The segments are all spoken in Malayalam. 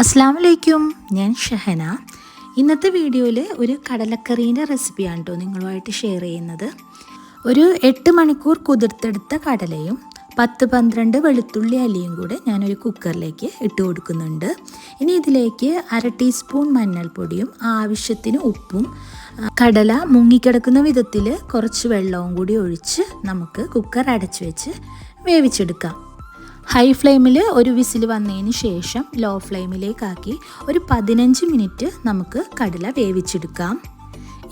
അസ്സാം വലൈക്കും ഞാൻ ഷഹന. ഇന്നത്തെ വീഡിയോയിൽ ഒരു കടലക്കറീന്റെ റെസിപ്പിയാണ് കേട്ടോ നിങ്ങളുമായിട്ട് ഷെയർ ചെയ്യുന്നത്. ഒരു എട്ട് മണിക്കൂർ കുതിർത്തെടുത്ത കടലയും പത്ത് പന്ത്രണ്ട് വെളുത്തുള്ളി അലിയും കൂടെ ഞാനൊരു കുക്കറിലേക്ക് ഇട്ട് കൊടുക്കുന്നുണ്ട്. ഇനി ഇതിലേക്ക് അര ടീസ്പൂൺ മഞ്ഞൾപ്പൊടിയും ആവശ്യത്തിന് ഉപ്പും കടല മുങ്ങിക്കിടക്കുന്ന വിധത്തിൽ കുറച്ച് വെള്ളവും കൂടി ഒഴിച്ച് നമുക്ക് കുക്കർ അടച്ചു വെച്ച് വേവിച്ചെടുക്കാം. ഹൈ ഫ്ലെയിമിൽ ഒരു വിസിൽ വന്നതിന് ശേഷം ലോ ഫ്ലെയിമിലേക്കാക്കി ഒരു പതിനഞ്ച് മിനിറ്റ് നമുക്ക് കടല വേവിച്ചെടുക്കാം.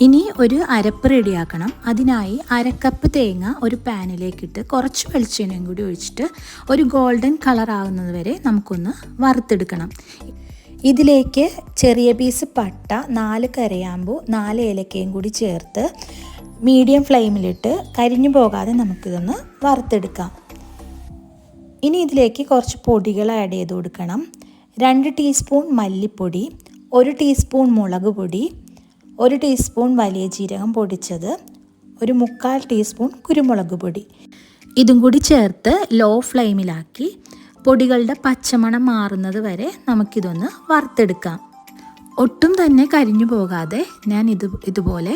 ഇനി ഒരു അരപ്പ് റെഡിയാക്കണം. അതിനായി അരക്കപ്പ് തേങ്ങ ഒരു പാനിലേക്കിട്ട് കുറച്ച് വെളിച്ചെണ്ണയും കൂടി ഒഴിച്ചിട്ട് ഒരു ഗോൾഡൻ കളർ ആകുന്നത് വരെ നമുക്കൊന്ന് വറുത്തെടുക്കണം. ഇതിലേക്ക് ചെറിയ പീസ് പട്ട നാല് കരയാമ്പൂ നാല് ഏലക്കയും കൂടി ചേർത്ത് മീഡിയം ഫ്ലെയിമിലിട്ട് കരിഞ്ഞു പോകാതെ നമുക്കിതൊന്ന് വറുത്തെടുക്കാം. ഇനി ഇതിലേക്ക് കുറച്ച് പൊടികൾ ആഡ് ചെയ്ത് കൊടുക്കണം. രണ്ട് ടീസ്പൂൺ മല്ലിപ്പൊടി ഒരു ടീസ്പൂൺ മുളക് പൊടി ഒരു ടീസ്പൂൺ വലിയ ജീരകം പൊടിച്ചത് ഒരു മുക്കാൽ ടീസ്പൂൺ കുരുമുളക് പൊടി. ഇതും കൂടി ചേർത്ത് ലോ ഫ്ലെയിമിലാക്കി പൊടികളുടെ പച്ചമണം മാറുന്നത് വരെ നമുക്കിതൊന്ന് വറുത്തെടുക്കാം. ഒട്ടും തന്നെ കരിഞ്ഞു പോകാതെ ഞാൻ ഇത് ഇതുപോലെ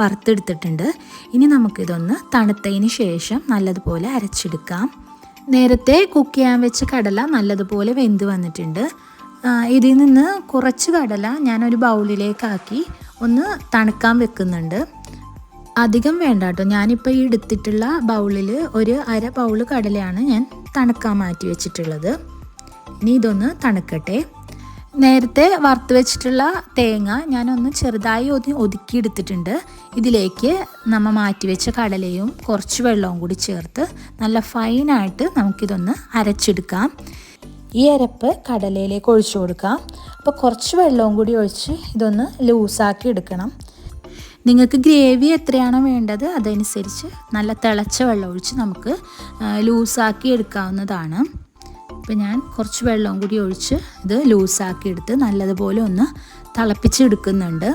വറുത്തെടുത്തിട്ടുണ്ട്. ഇനി നമുക്കിതൊന്ന് തണുത്തതിന് ശേഷം നല്ലതുപോലെ അരച്ചെടുക്കാം. നേരത്തെ കുക്ക് ചെയ്യാൻ വെച്ച കടല നല്ലതുപോലെ വെന്ത് വന്നിട്ടുണ്ട്. ഇതിൽ നിന്ന് കുറച്ച് കടല ഞാനൊരു ബൗളിലേക്കാക്കി ഒന്ന് തണുക്കാൻ വെക്കുന്നുണ്ട്. അധികം വേണ്ട കേട്ടോ. ഞാനിപ്പോൾ ഈ എടുത്തിട്ടുള്ള ബൗളിൽ ഒരു അര ബൗൾ കടലയാണ് ഞാൻ തണുക്കാൻ മാറ്റി വെച്ചിട്ടുള്ളത്. ഇനി ഇതൊന്ന് തണുക്കട്ടെ. നേരത്തെ വറുത്ത് വെച്ചിട്ടുള്ള തേങ്ങ ഞാനൊന്ന് ചെറുതായി ഒതി ഒതുക്കിയെടുത്തിട്ടുണ്ട്. ഇതിലേക്ക് നമ്മൾ മാറ്റിവെച്ച കടലയും കുറച്ച് വെള്ളവും കൂടി ചേർത്ത് നല്ല ഫൈനായിട്ട് നമുക്കിതൊന്ന് അരച്ചെടുക്കാം. ഈ അരപ്പ് കടലയിലേക്ക് ഒഴിച്ചു കൊടുക്കാം. അപ്പോൾ കുറച്ച് വെള്ളവും കൂടി ഒഴിച്ച് ഇതൊന്ന് ലൂസാക്കി എടുക്കണം. നിങ്ങൾക്ക് ഗ്രേവി എത്രയാണോ വേണ്ടത് അതനുസരിച്ച് നല്ല തിളച്ച വെള്ളം ഒഴിച്ച് നമുക്ക് ലൂസാക്കി എടുക്കാവുന്നതാണ്. അപ്പോൾ ഞാൻ കുറച്ച് വെള്ളവും കൂടി ഒഴിച്ച് ഇത് ലൂസാക്കി എടുത്ത് നല്ലതുപോലെ ഒന്ന് തിളപ്പിച്ചെടുക്കുന്നുണ്ട്.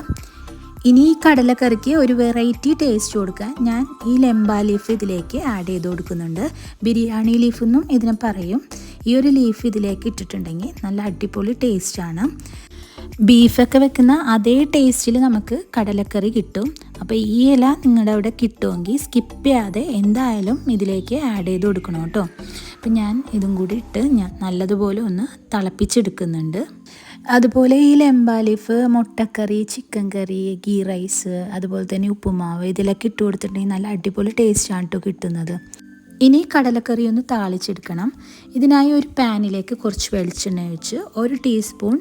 ഇനി ഈ കടലക്കറിക്ക് ഒരു വെറൈറ്റി ടേസ്റ്റ് കൊടുക്കാൻ ഞാൻ ഈ ലെമ്പാ ലീഫ് ഇതിലേക്ക് ആഡ് ചെയ്ത് കൊടുക്കുന്നുണ്ട്. ബിരിയാണി ലീഫ് എന്നും ഇതിനെ പറയും. ഈ ഒരു ലീഫ് ഇതിലേക്ക് ഇട്ടിട്ടുണ്ടെങ്കിൽ നല്ല അടിപൊളി ടേസ്റ്റാണ് ബീഫൊക്കെ വെക്കുന്ന അതേ ടേസ്റ്റിൽ നമുക്ക് കടലക്കറി കിട്ടും. അപ്പോൾ ഈ ഇല നിങ്ങളുടെ അവിടെ കിട്ടുമെങ്കിൽ സ്കിപ്പ് ചെയ്യാതെ എന്തായാലും ഇതിലേക്ക് ആഡ് ചെയ്ത് കൊടുക്കണം കേട്ടോ. അപ്പം ഞാൻ ഇതും കൂടി ഇട്ട് ഞാൻ നല്ലതുപോലെ ഒന്ന് തിളപ്പിച്ചെടുക്കുന്നുണ്ട്. അതുപോലെ ഈ ലെമ്പാലിഫ് മുട്ടക്കറി ചിക്കൻ കറി ഗീ റൈസ് അതുപോലെ തന്നെ ഉപ്പുമാവ് ഇതിലൊക്കെ ഇട്ട് കൊടുത്തിട്ടുണ്ടെങ്കിൽ നല്ല അടിപൊളി ടേസ്റ്റാണ് കേട്ടോ കിട്ടുന്നത്. ഇനി കടലക്കറി ഒന്ന് താളിച്ചെടുക്കണം. ഇതിനായി ഒരു പാനിലേക്ക് കുറച്ച് വെളിച്ചെണ്ണ ഒഴിച്ച് ഒരു ടീസ്പൂൺ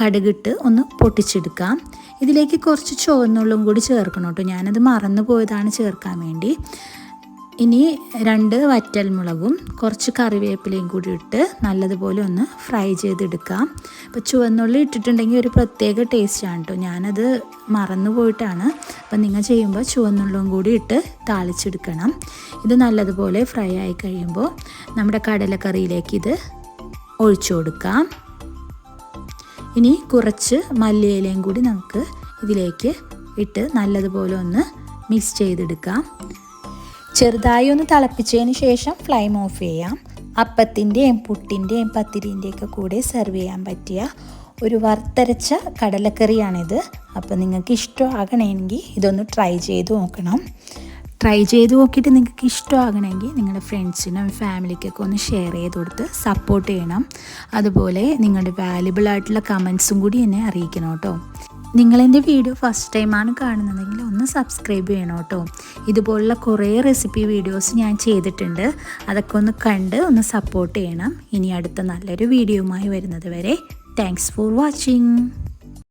കടുകിട്ട് ഒന്ന് പൊട്ടിച്ചെടുക്കാം. ഇതിലേക്ക് കുറച്ച് ചുവന്നുള്ളും കൂടി ചേർക്കണം കേട്ടോ ഞാനത് മറന്നു പോയതാണ് ചേർക്കാൻ വേണ്ടി. ഇനി രണ്ട് വറ്റൽമുളകും കുറച്ച് കറിവേപ്പിലയും കൂടി ഇട്ട് നല്ലതുപോലെ ഒന്ന് ഫ്രൈ ചെയ്തെടുക്കാം. അപ്പോൾ ചുവന്നുള്ളി ഇട്ടിട്ടുണ്ടെങ്കിൽ ഒരു പ്രത്യേക ടേസ്റ്റാണ് കേട്ടോ ഞാനത് മറന്നു പോയിട്ടാണ്. അപ്പം നിങ്ങൾ ചെയ്യുമ്പോൾ ചുവന്നുള്ളും കൂടി ഇട്ട് താളിച്ചെടുക്കണം. ഇത് നല്ലതുപോലെ ഫ്രൈ ആയി കഴിയുമ്പോൾ നമ്മുടെ കടലക്കറിയിലേക്ക് ഇത് ഒഴിച്ചു കൊടുക്കാം. ഇനി കുറച്ച് മല്ലിയിലയും കൂടി നമുക്ക് ഇതിലേക്ക് ഇട്ട് നല്ലതുപോലെ ഒന്ന് മിക്സ് ചെയ്തെടുക്കാം. ചെറുതായി ഒന്ന് തിളപ്പിച്ചതിന് ശേഷം ഫ്ലൈം ഓഫ് ചെയ്യാം അപ്പത്തിന്റെയും പുട്ടിന്റെയും പത്തിരിന്റെയൊക്കെ കൂടെ സെർവ് ചെയ്യാൻ പറ്റിയ ഒരു വറുത്തരച്ച കടലക്കറിയാണിത്. അപ്പോൾ നിങ്ങൾക്ക് ഇഷ്ടമാകണമെങ്കിൽ ഇതൊന്ന് ട്രൈ ചെയ്ത് നോക്കണം. ട്രൈ ചെയ്ത് നോക്കിയിട്ട് നിങ്ങൾക്ക് ഇഷ്ടമാകണമെങ്കിൽ നിങ്ങളുടെ ഫ്രണ്ട്സിനും ഫാമിലിക്കൊക്കെ ഒന്ന് ഷെയർ ചെയ്ത് കൊടുത്ത് സപ്പോർട്ട് ചെയ്യണം. അതുപോലെ നിങ്ങളുടെ വാല്യുബിൾ ആയിട്ടുള്ള കമൻസും കൂടി എന്നെ അറിയിക്കണം കേട്ടോ. നിങ്ങളെന്റെ വീഡിയോ ഫസ്റ്റ് ടൈമാണ് കാണുന്നതെങ്കിൽ ഒന്ന് സബ്സ്ക്രൈബ് ചെയ്യണം കേട്ടോ. ഇതുപോലുള്ള കുറേ റെസിപ്പി വീഡിയോസ് ഞാൻ ചെയ്തിട്ടുണ്ട്. അതൊക്കെ ഒന്ന് കണ്ട് ഒന്ന് സപ്പോർട്ട് ചെയ്യണം. ഇനി അടുത്ത നല്ലൊരു വീഡിയോയുമായി വരുന്നത് വരെ. Thanks for watching